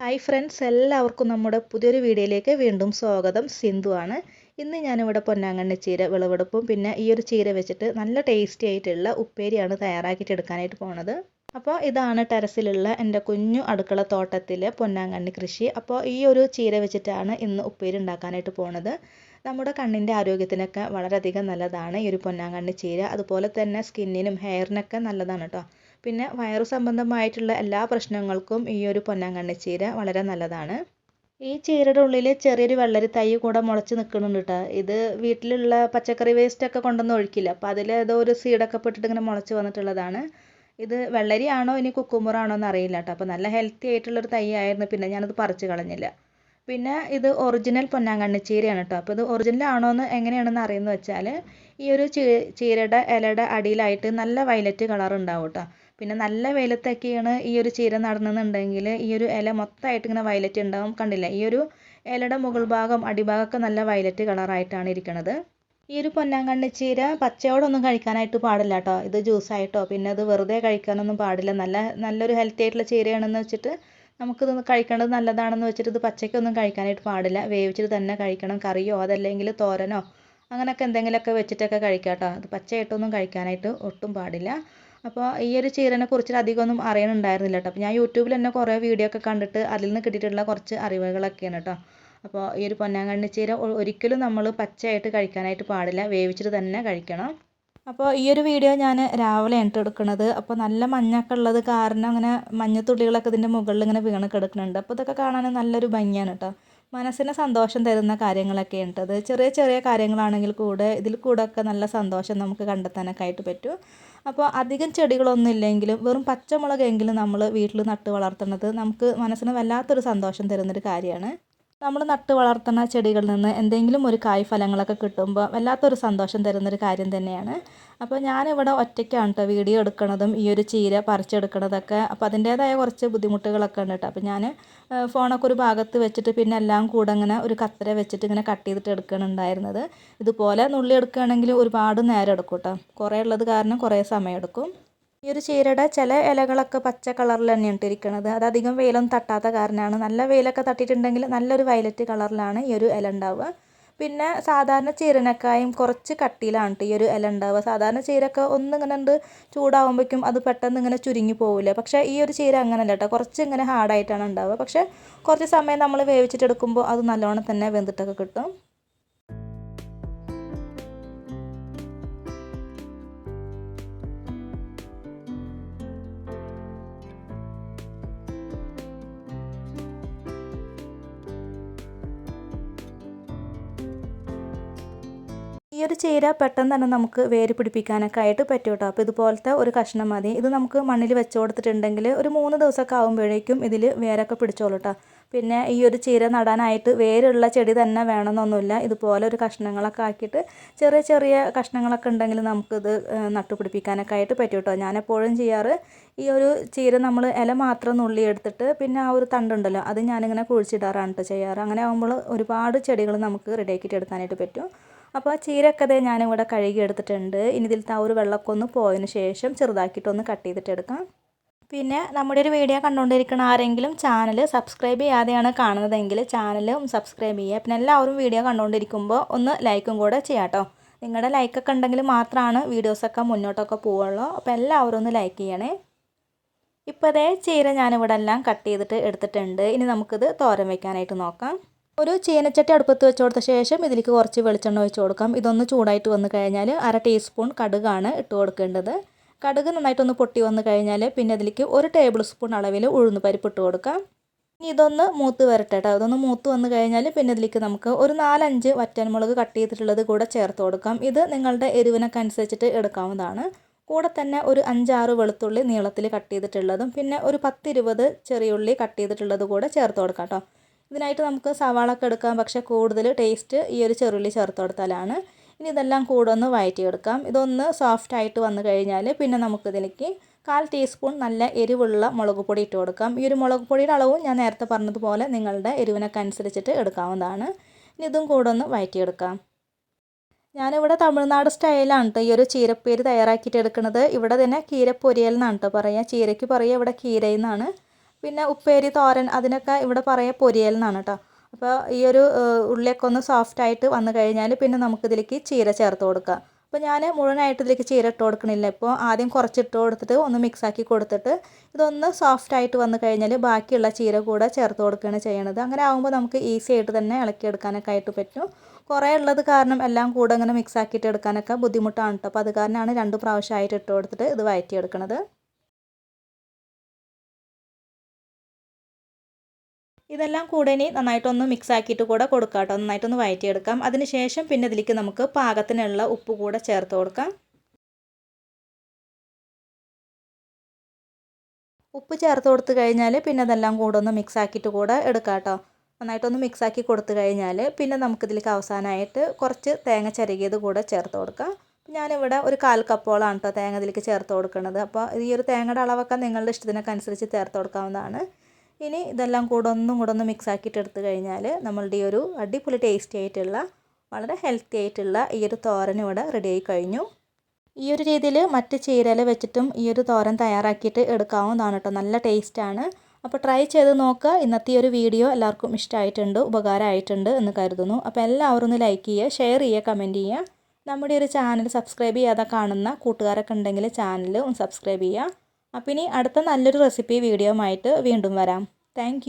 Hi friends എല്ലാവർക്കും നമ്മുടെ പുതിയൊരു വീഡിയോയിലേക്ക് വീണ്ടും സ്വാഗതം. സിന്ധു ആണ്. ഇന്ന് ഞാനിവിടെ പൊന്നാങ്കണ്ണി ചീര വിളവെടുപ്പും പിന്നെ ഈ ഒരു ചീര വെച്ചിട്ട് നല്ല ടേസ്റ്റി ആയിട്ടുള്ള ഉപ്പേരിയാണ് തയ്യാറാക്കിയിട്ട് എടുക്കാനായിട്ട് പോണത്. അപ്പോൾ ഇതാണ് ടെറസിലുള്ള എന്റെ കുഞ്ഞു അടുക്കള തോട്ടത്തിലെ പൊന്നാങ്കണ്ണി കൃഷി. അപ്പോൾ ഈ ഒരു ചീര വെച്ചിട്ടാണ് ഇന്ന് ഉപ്പേരി ഉണ്ടാക്കാനായിട്ട് പോണത്. നമ്മുടെ കണ്ണിന്റെ ആരോഗ്യത്തിനൊക്കെ വളരെയധികം നല്ലതാണ് ഈ ഒരു പൊന്നാങ്കണ്ണി ചീര. അതുപോലെ തന്നെ സ്കിന്നിനും ഹെയറിനൊക്കെ നല്ലതാണ് കേട്ടോ. പിന്നെ വയറു സംബന്ധമായിട്ടുള്ള എല്ലാ പ്രശ്നങ്ങൾക്കും ഈ ഒരു പൊന്നാങ്കണ്ണി ചീര വളരെ നല്ലതാണ്. ഈ ചീരയുടെ ഉള്ളിൽ ചെറിയൊരു വെള്ളരി തൈ കൂടെ മുളച്ച് നിൽക്കുന്നുണ്ട് കേട്ടോ ഇത് വീട്ടിലുള്ള പച്ചക്കറി വേസ്റ്റ് ഒക്കെ കൊണ്ടൊന്നും ഒഴിക്കില്ല. അപ്പോൾ അതിൽ ഏതോ ഒരു സീഡൊക്കെ പെട്ടിട്ട് ഇങ്ങനെ മുളച്ച് വന്നിട്ടുള്ളതാണ്. ഇത് വെള്ളരിയാണോ ഇനി കുക്കുമ്പറാണോ എന്ന് അറിയില്ല കേട്ടോ അപ്പോൾ നല്ല ഹെൽത്തി ആയിട്ടുള്ളൊരു തൈ ആയിരുന്നു. പിന്നെ ഞാനത് പറിച്ച് കളഞ്ഞില്ല. പിന്നെ ഇത് ഒറിജിനൽ പൊന്നാങ്കണ്ണി ചീരയാണ് കേട്ടോ അപ്പോൾ ഇത് ഒറിജിനൽ ആണോ എന്ന് എങ്ങനെയാണെന്ന് അറിയുന്നത് വെച്ചാൽ ഈ ഒരു ചീരയുടെ ഇലയുടെ അടിയിലായിട്ട് നല്ല വയലറ്റ് കളർ ഉണ്ടാവും കേട്ടോ പിന്നെ നല്ല വെയിലത്തൊക്കെയാണ് ഈ ഒരു ചീര നടണമെന്നുണ്ടെങ്കിൽ ഈ ഒരു ഇല മൊത്തമായിട്ട് ഇങ്ങനെ വയലറ്റ് ഉണ്ടാവും. കണ്ടില്ലേ? ഈ ഒരു ഇലയുടെ മുകൾ ഭാഗം അടിഭാഗമൊക്കെ നല്ല വയലറ്റ് കളറായിട്ടാണ് ഇരിക്കുന്നത് ഈ ഒരു പൊന്നാങ്കണ്ണി ചീര പച്ചയോടൊന്നും കഴിക്കാനായിട്ട് പാടില്ല കേട്ടോ. ഇത് ജ്യൂസായിട്ടോ പിന്നെ അത് വെറുതെ കഴിക്കാനൊന്നും പാടില്ല. നല്ല നല്ലൊരു ഹെൽത്തി ആയിട്ടുള്ള ചീരയാണെന്ന് വെച്ചിട്ട് നമുക്കിത് കഴിക്കേണ്ടത് നല്ലതാണെന്ന് വെച്ചിട്ട് ഇത് പച്ചയ്ക്കൊന്നും കഴിക്കാനായിട്ട് പാടില്ല. വേവിച്ചിട്ട് തന്നെ കഴിക്കണം. കറിയോ അതല്ലെങ്കിൽ തോരനോ അങ്ങനെയൊക്കെ എന്തെങ്കിലുമൊക്കെ വെച്ചിട്ടൊക്കെ കഴിക്കാം കേട്ടോ. അത് പച്ചയായിട്ടൊന്നും കഴിക്കാനായിട്ട് ഒട്ടും പാടില്ല. അപ്പോൾ ഈ ഒരു ചീരനെ കുറിച്ചിട്ട് അധികമൊന്നും അറിയണുണ്ടായിരുന്നില്ല കേട്ടോ അപ്പോൾ ഞാൻ യൂട്യൂബിൽ തന്നെ കുറേ വീഡിയോ ഒക്കെ കണ്ടിട്ട് അതിൽ നിന്ന് കിട്ടിയിട്ടുള്ള കുറച്ച് അറിവുകളൊക്കെയാണ് കേട്ടോ അപ്പോൾ ഈ ഒരു പൊന്നാങ്കണ്ണി ചീര ഒരിക്കലും നമ്മൾ പച്ചയായിട്ട് കഴിക്കാനായിട്ട് പാടില്ല. വേവിച്ചിട്ട് തന്നെ കഴിക്കണം. അപ്പോൾ ഈ ഒരു വീഡിയോ ഞാൻ രാവിലെ ആണ് എടുക്കുന്നത് അപ്പോൾ നല്ല മഞ്ഞൊക്കെ ഉള്ളത് കാരണം അങ്ങനെ മഞ്ഞത്തുള്ളികളൊക്കെ ഇതിന്റെ മുകളിൽ ഇങ്ങനെ വീണ് കിടക്കുന്നുണ്ട്. അപ്പോൾ ഇതൊക്കെ കാണാൻ നല്ലൊരു ഭംഗിയാണ് കേട്ടോ മനസ്സിന് സന്തോഷം തരുന്ന കാര്യങ്ങളൊക്കെ ഉണ്ട് അത് ചെറിയ ചെറിയ കാര്യങ്ങളാണെങ്കിൽ കൂടെ ഇതിൽ കൂടെ ഒക്കെ നല്ല സന്തോഷം നമുക്ക് കണ്ടെത്താനൊക്കെ ആയിട്ട് പറ്റും. അപ്പോൾ അധികം ചെടികളൊന്നും ഇല്ലെങ്കിലും വെറും പച്ചമുളകെങ്കിലും നമ്മൾ വീട്ടിൽ നട്ട് വളർത്തുന്നത് നമുക്ക് മനസ്സിന് വല്ലാത്തൊരു സന്തോഷം തരുന്നൊരു കാര്യമാണ്. നമ്മൾ നട്ട് വളർത്തുന്ന ചെടികളിൽ നിന്ന് എന്തെങ്കിലും ഒരു കായ് ഫലങ്ങളൊക്കെ കിട്ടുമ്പോൾ വല്ലാത്തൊരു സന്തോഷം തരുന്നൊരു കാര്യം തന്നെയാണ്. അപ്പോൾ ഞാനിവിടെ ഒറ്റയ്ക്കാണ് കേട്ടോ വീഡിയോ എടുക്കുന്നതും ഈ ഒരു ചീര പറിച്ചെടുക്കുന്നതൊക്കെ അപ്പോൾ അതിന്റേതായ കുറച്ച് ബുദ്ധിമുട്ടുകളൊക്കെ ഉണ്ട് കേട്ടോ അപ്പോൾ ഞാൻ ഫോണൊക്കെ ഒരു ഭാഗത്ത് വെച്ചിട്ട് പിന്നെ എല്ലാം കൂടെ ഇങ്ങനെ ഒരു കത്തര വെച്ചിട്ട് ഇങ്ങനെ കട്ട് ചെയ്തിട്ട് എടുക്കണുണ്ടായിരുന്നത് ഇതുപോലെ നുള്ളി എടുക്കുകയാണെങ്കിൽ ഒരുപാട് നേരം എടുക്കും കേട്ടോ കുറേ ഉള്ളത് കാരണം കുറേ സമയം എടുക്കും. ഈ ഒരു ചീരയുടെ ചില ഇലകളൊക്കെ പച്ച കളറിൽ തന്നെയാണ് ഇട്ടിരിക്കുന്നത് അത് അധികം വെയിലൊന്നും തട്ടാത്ത കാരണമാണ് നല്ല വെയിലൊക്കെ തട്ടിയിട്ടുണ്ടെങ്കിൽ നല്ലൊരു വയലറ്റ് കളറിലാണ് ഈ ഒരു ഇല ഉണ്ടാവുക. പിന്നെ സാധാരണ ചീരനക്കായും കുറച്ച് കട്ടിയിലാണ് ഈ ഒരു ഇല ഉണ്ടാവുക. സാധാരണ ചീരയൊക്കെ ഒന്നിങ്ങനെ ഉണ്ട് ചൂടാവുമ്പോഴേക്കും അത് പെട്ടെന്ന് ഇങ്ങനെ ചുരുങ്ങി പോവില്ല. പക്ഷേ ഈ ഒരു ചീര അങ്ങനെയല്ല കേട്ടോ കുറച്ച് ഇങ്ങനെ ഹാർഡായിട്ടാണ് ഉണ്ടാവുക. പക്ഷേ കുറച്ച് സമയം നമ്മൾ വേവിച്ചിട്ടെടുക്കുമ്പോൾ അത് നല്ലോണം തന്നെ വെന്തിട്ടൊക്കെ കിട്ടും. ഒരു ചീര പെട്ടെന്ന് തന്നെ നമുക്ക് വേര് പിടിപ്പിക്കാനൊക്കെ ആയിട്ട് പറ്റും കേട്ടോ അപ്പോൾ ഇതുപോലത്തെ ഒരു കഷ്ണം മതി. ഇത് നമുക്ക് മണ്ണിൽ വെച്ച് കൊടുത്തിട്ടുണ്ടെങ്കിൽ ഒരു മൂന്ന് ദിവസമൊക്കെ ആകുമ്പോഴേക്കും ഇതിൽ വേരൊക്കെ പിടിച്ചോളൂ കേട്ടോ പിന്നെ ഈ ഒരു ചീര നടാനായിട്ട് വേരുള്ള ചെടി തന്നെ വേണമെന്നൊന്നുമില്ല. ഇതുപോലെ ഒരു കഷ്ണങ്ങളൊക്കെ ആക്കിയിട്ട് ചെറിയ ചെറിയ കഷ്ണങ്ങളൊക്കെ ഉണ്ടെങ്കിൽ നമുക്കിത് നട്ടുപിടിപ്പിക്കാനൊക്കെ ആയിട്ട് പറ്റും കേട്ടോ ഞാനെപ്പോഴും ചെയ്യാറ് ഈ ഒരു ചീര നമ്മൾ ഇല മാത്രം നുള്ളി എടുത്തിട്ട് പിന്നെ ആ ഒരു തണ്ടുണ്ടല്ലോ അത് ഞാനിങ്ങനെ കുഴിച്ചിടാറാണ് കേട്ടോ ചെയ്യാറ്. അങ്ങനെ ആകുമ്പോൾ ഒരുപാട് ചെടികൾ നമുക്ക് റെഡിയാക്കിയിട്ട് എടുക്കാനായിട്ട് പറ്റും. അപ്പോൾ ചീരയൊക്കെ ചീരക്കഥ ഞാനിവിടെ കഴുകി എടുത്തിട്ടുണ്ട് ഇനി ഇതിലത്തെ ആ ഒരു വെള്ളമൊക്കെ ഒന്ന് പോയതിന് ശേഷം ചെറുതാക്കിയിട്ടൊന്ന് കട്ട് ചെയ്തിട്ട് എടുക്കാം. പിന്നെ നമ്മുടെ ഒരു വീഡിയോ കണ്ടുകൊണ്ടിരിക്കുന്ന ആരെങ്കിലും ചാനൽ സബ്സ്ക്രൈബ് ചെയ്യാതെയാണ് കാണുന്നതെങ്കിൽ ചാനലും സബ്സ്ക്രൈബ് ചെയ്യുക. പിന്നെ എല്ലാവരും വീഡിയോ കണ്ടുകൊണ്ടിരിക്കുമ്പോൾ ഒന്ന് ലൈക്കും കൂടെ ചെയ്യാം കേട്ടോ. നിങ്ങളുടെ ലൈക്കൊക്കെ ഉണ്ടെങ്കിൽ മാത്രമാണ് വീഡിയോസൊക്കെ മുന്നോട്ടൊക്കെ പോവുള്ളൂ. അപ്പോൾ എല്ലാവരും ഒന്ന് ലൈക്ക് ചെയ്യണേ. ഇപ്പോൾ അതേ ചീര ഞാനിവിടെ എല്ലാം കട്ട് ചെയ്തിട്ട് എടുത്തിട്ടുണ്ട്. ഇനി നമുക്കിത് തോരൻ വയ്ക്കാനായിട്ട് നോക്കാം. ഒരു ചീനച്ചട്ടി അടുപ്പത്ത് വെച്ച് കൊടുത്ത ശേഷം ഇതിലേക്ക് കുറച്ച് വെളിച്ചെണ്ണ ഒഴിച്ച് കൊടുക്കാം. ഇതൊന്ന് ചൂടായിട്ട് വന്നു കഴിഞ്ഞാൽ അര ടീസ്പൂൺ കടുകാണ് ഇട്ട് കൊടുക്കേണ്ടത്. കടുക് നന്നായിട്ടൊന്ന് പൊട്ടി വന്നു കഴിഞ്ഞാൽ പിന്നെ അതിലേക്ക് ഒരു ടേബിൾ സ്പൂൺ അളവിൽ ഉഴുന്ന് പരിപ്പ് ഇട്ട് കൊടുക്കാം. ഇനി ഇതൊന്ന് മൂത്ത് വരട്ടെ കേട്ടോ ഇതൊന്ന് മൂത്ത് വന്നു കഴിഞ്ഞാൽ പിന്നെ അതിലേക്ക് നമുക്ക് ഒരു നാലഞ്ച് വറ്റൻമുളക് കട്ട് ചെയ്തിട്ടുള്ളത് കൂടെ ചേർത്ത് കൊടുക്കാം. ഇത് നിങ്ങളുടെ എരിവിനൊക്കെ അനുസരിച്ചിട്ട് എടുക്കാവുന്നതാണ്. കൂടെ തന്നെ ഒരു അഞ്ചാറ് വെളുത്തുള്ളി നീളത്തിൽ കട്ട് ചെയ്തിട്ടുള്ളതും പിന്നെ ഒരു പത്തിരുപത് ചെറിയുള്ളി കട്ട് ചെയ്തിട്ടുള്ളത് കൂടെ ചേർത്ത് കൊടുക്കാം കേട്ടോ ഇതിനായിട്ട് നമുക്ക് സവാള ഒക്കെ എടുക്കാം. പക്ഷേ കൂടുതൽ ടേസ്റ്റ് ഈ ഒരു ചെറുള്ളി ചേർത്ത് കൊടുത്താലാണ്. ഇനി ഇതെല്ലാം കൂടെ ഒന്ന് വഴറ്റിയെടുക്കാം ഇതൊന്ന് സോഫ്റ്റ് ആയിട്ട് വന്നു കഴിഞ്ഞാൽ പിന്നെ നമുക്കിതിലേക്ക് കാൽ ടീസ്പൂൺ നല്ല എരിവുള്ള മുളക് പൊടി ഇട്ട് കൊടുക്കാം. ഈ ഒരു മുളക് പൊടിയുടെ അളവും ഞാൻ നേരത്തെ പറഞ്ഞതുപോലെ നിങ്ങളുടെ എരിവിനൊക്കെ അനുസരിച്ചിട്ട് എടുക്കാവുന്നതാണ്. ഇനി ഇതും കൂടെ ഒന്ന് വഴറ്റിയെടുക്കാം ഞാനിവിടെ തമിഴ്നാട് സ്റ്റൈലാണ് കേട്ടോ ഈ ഒരു ചീരപ്പേര് തയ്യാറാക്കിയിട്ട് എടുക്കുന്നത്. ഇവിടെ തന്നെ കീരപ്പൊരിയൽ എന്നാണ് കേട്ടോ പറയുക ചീരയ്ക്ക് പറയുക ഇവിടെ കീരയെന്നാണ്. പിന്നെ ഉപ്പേരി തോരൻ അതിനൊക്കെ ഇവിടെ പറയുക പൊരിയൽ എന്നാണ് കേട്ടോ അപ്പോൾ ഈ ഒരു ഉള്ളിയൊക്കെ ഒന്ന് സോഫ്റ്റ് ആയിട്ട് വന്നു കഴിഞ്ഞാൽ പിന്നെ നമുക്കിതിലേക്ക് ചീര ചേർത്ത് കൊടുക്കുക അപ്പോൾ ഞാൻ മുഴുവനായിട്ട് ഇതിലേക്ക് ചീര ഇട്ട് കൊടുക്കണില്ല. ഇപ്പോൾ ആദ്യം കുറച്ചിട്ട് കൊടുത്തിട്ട് ഒന്ന് മിക്സ് ആക്കി കൊടുത്തിട്ട് ഇതൊന്ന് സോഫ്റ്റ് ആയിട്ട് വന്നു കഴിഞ്ഞാൽ ബാക്കിയുള്ള ചീര കൂടെ ചേർത്ത് കൊടുക്കുകയാണ് ചെയ്യണത്. അങ്ങനെ ആകുമ്പോൾ നമുക്ക് ഈസി ആയിട്ട് തന്നെ ഇളക്കി എടുക്കാനൊക്കെ ആയിട്ട് പറ്റും. കുറേ ഉള്ളത് കാരണം എല്ലാം കൂടെ അങ്ങനെ മിക്സ് ആക്കിയിട്ട് എടുക്കാനൊക്കെ ബുദ്ധിമുട്ടാണ് കേട്ടോ അപ്പോൾ അത് കാരണമാണ് രണ്ട് പ്രാവശ്യമായിട്ട് ഇട്ട് കൊടുത്തിട്ട് ഇത് വഴറ്റിയെടുക്കണത്. ഇതെല്ലാം കൂടെ ഇനി നന്നായിട്ടൊന്ന് മിക്സ് ആക്കിയിട്ട് കൂടെ കൊടുക്കാം കേട്ടോ നന്നായിട്ടൊന്ന് വഴറ്റിയെടുക്കാം അതിനുശേഷം പിന്നെ ഇതിലേക്ക് നമുക്ക് പാകത്തിനുള്ള ഉപ്പ് കൂടെ ചേർത്ത് കൊടുക്കാം. ഉപ്പ് ചേർത്ത് കൊടുത്തു കഴിഞ്ഞാൽ പിന്നെ അതെല്ലാം കൂടെ ഒന്ന് മിക്സ് ആക്കിയിട്ട് കൂടെ എടുക്കാം കേട്ടോ നന്നായിട്ടൊന്ന് മിക്സ് ആക്കി കൊടുത്തു കഴിഞ്ഞാൽ പിന്നെ നമുക്കിതിലേക്ക് അവസാനമായിട്ട് കുറച്ച് തേങ്ങ ചിരകിയത് കൂടെ ചേർത്ത് കൊടുക്കാം. ഞാനിവിടെ ഒരു കാൽ കപ്പോളാണ് കേട്ടോ തേങ്ങ ഇതിലേക്ക് ചേർത്ത് കൊടുക്കുന്നത്. അപ്പോൾ ഈ ഒരു തേങ്ങയുടെ അളവൊക്കെ നിങ്ങളുടെ ഇഷ്ടത്തിനൊക്കെ അനുസരിച്ച് ചേർത്ത് കൊടുക്കാവുന്നതാണ്. ഇനി ഇതെല്ലാം കൂടെ ഒന്നും കൂടെ ഒന്ന് മിക്സ് ആക്കിയിട്ട് എടുത്തു കഴിഞ്ഞാൽ നമ്മളുടെ ഈ ഒരു അടിപൊളി ടേസ്റ്റി ആയിട്ടുള്ള വളരെ ഹെൽത്തി ആയിട്ടുള്ള ഈ ഒരു തോരൻ ഇവിടെ റെഡി ആയി കഴിഞ്ഞു. ഈ ഒരു രീതിയിൽ മറ്റ് ചീരല വെച്ചിട്ടും ഈ ഒരു തോരൻ തയ്യാറാക്കിയിട്ട് എടുക്കാവുന്നതാണ് കേട്ടോ. നല്ല ടേസ്റ്റാണ് അപ്പോൾ ട്രൈ ചെയ്ത് നോക്കുക. ഇന്നത്തെ ഒരു വീഡിയോ എല്ലാവർക്കും ഇഷ്ടമായിട്ടുണ്ട് ഉപകാരമായിട്ടുണ്ട് എന്ന് കരുതുന്നു. അപ്പോൾ എല്ലാവരും ഒന്ന് ലൈക്ക് ചെയ്യുക ഷെയർ ചെയ്യുക കമന്റ് ചെയ്യുക. നമ്മുടെ ഒരു ചാനൽ സബ്സ്ക്രൈബ് ചെയ്യാതെ കാണുന്ന കൂട്ടുകാരൊക്കെ ഉണ്ടെങ്കിൽ ചാനൽ ഒന്ന് സബ്സ്ക്രൈബ് ചെയ്യുക. അപ്പോൾ ഇനി അടുത്ത നല്ലൊരു റെസിപ്പി വീഡിയോ ആയിട്ട് വീണ്ടും വരാം. താങ്ക്